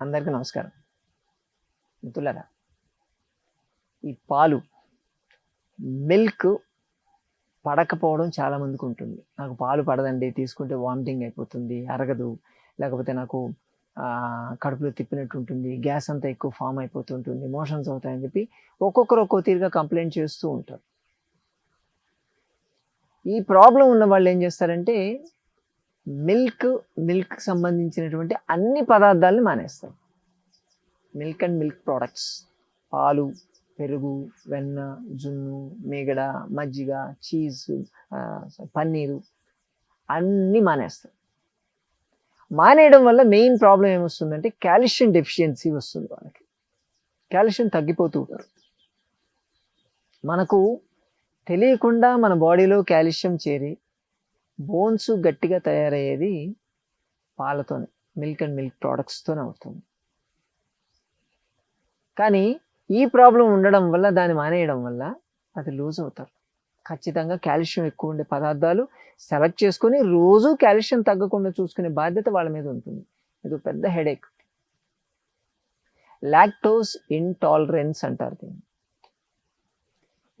అందరికీ నమస్కారం. మిత్రులరా ఈ పాలు మిల్క్ పడకపోవడం చాలా మందికి ఉంటుంది. నాకు పాలు పడదండి తీసుకుంటే వామిటింగ్ అయిపోతుంది అరగదు లేకపోతే నాకు కడుపులో తిప్పినట్టు ఉంటుంది గ్యాస్ అంతా ఎక్కువ ఫామ్ అయిపోతుంటుంది మోషన్స్ అవుతాయని చెప్పి ఒక్కొక్కరు ఒక్కో తీరుగా కంప్లైంట్ చేస్తూ ఉంటారు. ఈ ప్రాబ్లం ఉన్న వాళ్ళు ఏం చేస్తారంటే మిల్క్ మిల్క్ సంబంధించినటువంటి అన్ని పదార్థాలని మానేస్తారు మిల్క్ అండ్ మిల్క్ ప్రోడక్ట్స్. పాలు పెరుగు వెన్న జున్ను మీగడ మజ్జిగ చీజ్ పన్నీరు అన్నీ మానేస్తారు మానేయడం వల్ల మెయిన్ ప్రాబ్లం ఏమొస్తుందంటే కాల్షియం డెఫిషియన్సీ వస్తుంది వాళ్ళకి. కాల్షియం తగ్గిపోతూ ఉంటారు. మనకు తెలియకుండా మన బాడీలో కాల్షియం చేరి బోన్స్ గట్టిగా తయారయ్యేది పాలతోనే మిల్క్ అండ్ మిల్క్ ప్రోడక్ట్స్తోనే అవుతుంది. కానీ ఈ ప్రాబ్లం ఉండడం వల్ల దాన్ని మానేయడం వల్ల అది లూజ్ అవుతారు. ఖచ్చితంగా కాల్షియం ఎక్కువ ఉండే పదార్థాలు సెలెక్ట్ చేసుకొని రోజు కాల్షియం తగ్గకుండా చూసుకునే బాధ్యత వాళ్ళ మీద ఉంటుంది. ఇది ఒక పెద్ద హెడేక్ లాక్టోస్ ఇంటాలరెన్స్ అంటారు దీన్ని.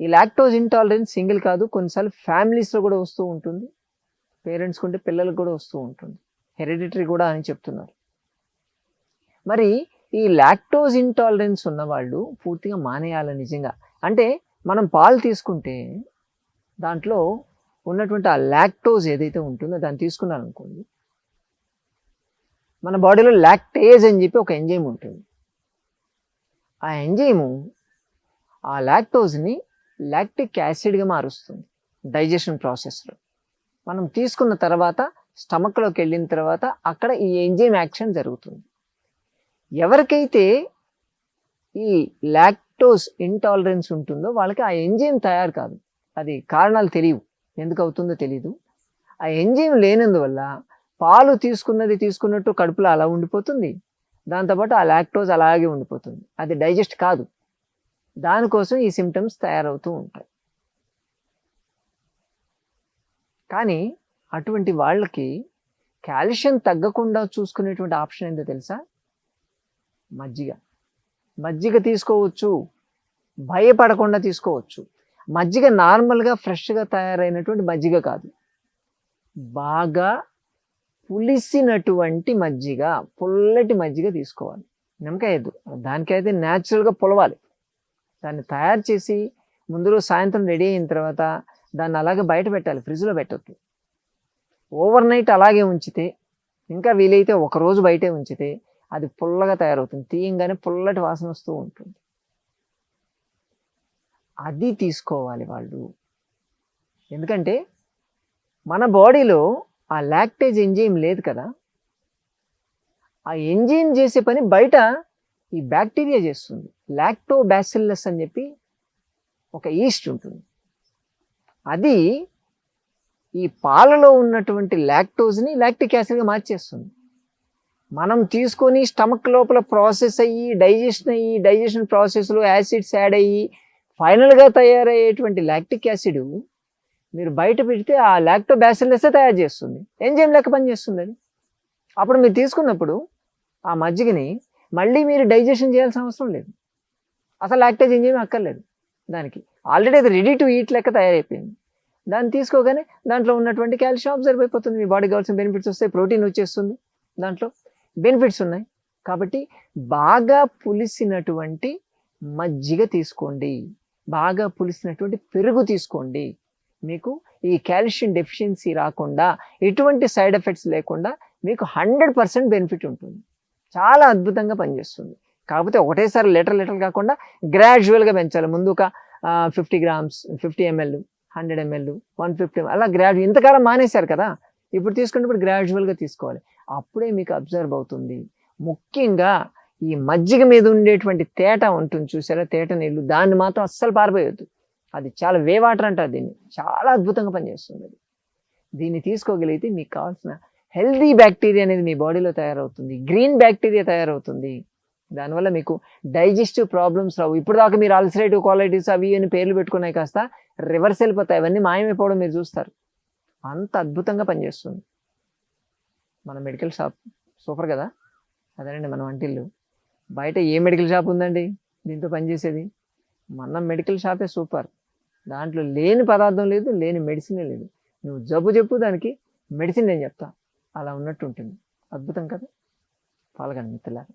ఈ లాక్టోస్ ఇంటాలరెన్స్ సింగిల్ కాదు కొన్నిసార్లు ఫ్యామిలీస్లో కూడా వస్తూ ఉంటుంది. పేరెంట్స్ ఉంటే పిల్లలకు కూడా వస్తూ ఉంటుంది. హెరిడిటరీ కూడా అని చెప్తున్నారు. మరి ఈ లాక్టోజ్ ఇంటాలరెన్స్ ఉన్న వాళ్ళు పూర్తిగా మానేయాలి నిజంగా. అంటే మనం పాలు తీసుకుంటే దాంట్లో ఉన్నటువంటి ఆ లాక్టోజ్ ఏదైతే ఉంటుందో దాన్ని తీసుకున్నాను అనుకోండి మన బాడీలో లాక్టేజ్ అని చెప్పి ఒక ఎంజైమ్ ఉంటుంది. ఆ ఎంజైము ఆ లాక్టోజ్ని లాక్టిక్ యాసిడ్గా మారుస్తుంది డైజెషన్ ప్రాసెస్లో. మనం తీసుకున్న తర్వాత స్టమక్లోకి వెళ్ళిన తర్వాత అక్కడ ఈ ఎంజైమ్ యాక్షన్ జరుగుతుంది. ఎవరికైతే ఈ లాక్టోస్ ఇంటాలరెన్స్ ఉంటుందో వాళ్ళకి ఆ ఎంజైమ్ తయారు కాదు. అది కారణాలు తెలియవు. ఎందుకు అవుతుందో తెలియదు ఆ ఎంజైమ్ లేనందువల్ల పాలు తీసుకున్నది తీసుకున్నట్టు కడుపులో అలా ఉండిపోతుంది. దాంతోపాటు ఆ లాక్టోజ్ అలాగే ఉండిపోతుంది. అది డైజెస్ట్ కాదు. దానికోసం ఈ సిమ్టమ్స్ తయారవుతూ ఉంటాయి. కానీ అటువంటి వాళ్ళకి కాల్షియం తగ్గకుండా చూసుకునేటువంటి ఆప్షన్ ఏంటో తెలుసా? మజ్జిగ. మజ్జిగ తీసుకోవచ్చు. భయపడకుండా తీసుకోవచ్చు. మజ్జిగ నార్మల్గా ఫ్రెష్గా తయారైనటువంటి మజ్జిగ కాదు. బాగా పులిసినటువంటి మజ్జిగ పుల్లటి మజ్జిగ తీసుకోవాలి. నిమ్మకాయద్దు దానికైతే న్యాచురల్గా పులవాలి. దాన్ని తయారు చేసి ముందు రోజు సాయంత్రం రెడీ అయిన తర్వాత దాన్ని అలాగే బయట పెట్టాలి ఫ్రిడ్జ్లో పెట్టద్దు. ఓవర్ నైట్ అలాగే ఉంచితే ఇంకా వీలైతే ఒక రోజు బయటే ఉంచితే అది పుల్లగా తయారవుతుంది తీయంగానే పుల్లటి వాసన వస్తూ ఉంటుంది. అది తీసుకోవాలి వాళ్ళు. ఎందుకంటే మన బాడీలో ఆ లాక్టేజ్ ఎంజైమ్ లేదు కదా. ఆ ఎంజైమ్ చేసే పని బయట ఈ బ్యాక్టీరియా చేస్తుంది. లాక్టోబ్యాసిల్లస్ అని చెప్పి ఒక ఈస్ట్ ఉంటుంది. అది ఈ పాలలో ఉన్నటువంటి లాక్టోజ్ని లాక్టిక్ యాసిడ్గా మార్చేస్తుంది. మనం తీసుకొని స్టమక్ లోపల ప్రాసెస్ అయ్యి డైజెషన్ అయ్యి డైజెషన్ ప్రాసెస్లో యాసిడ్స్ యాడ్ అయ్యి ఫైనల్గా తయారయ్యేటువంటి లాక్టిక్ యాసిడ్ మీరు బయట పెడితే ఆ లాక్టో బ్యాసిల్లసే తయారు చేస్తుంది. ఎంజైమ్ లెక్క పనిచేస్తుంది అది. అప్పుడు మీరు తీసుకున్నప్పుడు ఆ మజ్జిగని మళ్ళీ మీరు డైజెషన్ చేయాల్సిన అవసరం లేదు. అసలు లాక్టేజ్ ఎంజైమ్ అక్కర్లేదు దానికి. ఆల్రెడీ అది రెడీ టు ఈట్ లెక్క తయారైపోయింది. దాన్ని తీసుకోగానే దాంట్లో ఉన్నటువంటి కాల్షియం అబ్జర్వ్ అయిపోతుంది. మీ బాడీకి కావాల్సిన బెనిఫిట్స్ వస్తాయి ప్రోటీన్ వచ్చేస్తుంది దాంట్లో. బెనిఫిట్స్ ఉన్నాయి. కాబట్టి బాగా పులిసినటువంటి మజ్జిగ తీసుకోండి. బాగా పులిసినటువంటి పెరుగు తీసుకోండి. మీకు ఈ కాల్షియం డెఫిషియన్సీ రాకుండా ఎటువంటి సైడ్ ఎఫెక్ట్స్ లేకుండా మీకు హండ్రెడ్ పర్సెంట్ బెనిఫిట్ ఉంటుంది. చాలా అద్భుతంగా పనిచేస్తుంది. కాకపోతే ఒకటేసారి లీటర్ లీటర్ కాకుండా గ్రాడ్యువల్గా పెంచాలి. ముందు ఒక fifty grams fifty ML hundred ML one fifty అలా గ్రాడ్యు ఇంతకాలం మానేశారు కదా. ఇప్పుడు తీసుకున్నప్పుడు గ్రాడ్యువల్గా తీసుకోవాలి. అప్పుడే మీకు అబ్జర్వ్ అవుతుంది. ముఖ్యంగా ఈ మజ్జిగ మీద ఉండేటువంటి తేట ఉంటుంది చూసారా? తేట నీళ్ళు దాన్ని మాత్రం అస్సలు పారిపోయొద్దు అది చాలా వే వాటర్ అంటారు దీన్ని. చాలా అద్భుతంగా పనిచేస్తుంది అది. దీన్ని తీసుకోగలిగితే మీకు కావాల్సిన హెల్దీ బ్యాక్టీరియా అనేది మీ బాడీలో తయారవుతుంది. గ్రీన్ బ్యాక్టీరియా తయారవుతుంది. దానివల్ల మీకు డైజెస్టివ్ ప్రాబ్లమ్స్ రావు. ఇప్పుడు దాకా మీరు అల్సరేటివ్ క్వాలిటీస్ అవి అని పేర్లు పెట్టుకున్నాయి కాస్త రివర్స్ వెళ్ళిపోతాయి. అవన్నీ మాయమైపోవడం మీరు చూస్తారు. అంత అద్భుతంగా పనిచేస్తుంది. మన మెడికల్ షాప్ సూపర్ కదా? అదేనండి మన వంటిల్లు బయట ఏ మెడికల్ షాప్ ఉందండి దీంతో పనిచేసేది? మన మెడికల్ షాపే సూపర్. దాంట్లో లేని పదార్థం లేదు లేని మెడిసినే లేదు. నువ్వు జబ్బు చెప్పు దానికి మెడిసిన్ నేను చెప్తా. అలా ఉన్నట్టు ఉంటుంది అద్భుతం కదా? పాల్గొండి మిత్రులారా.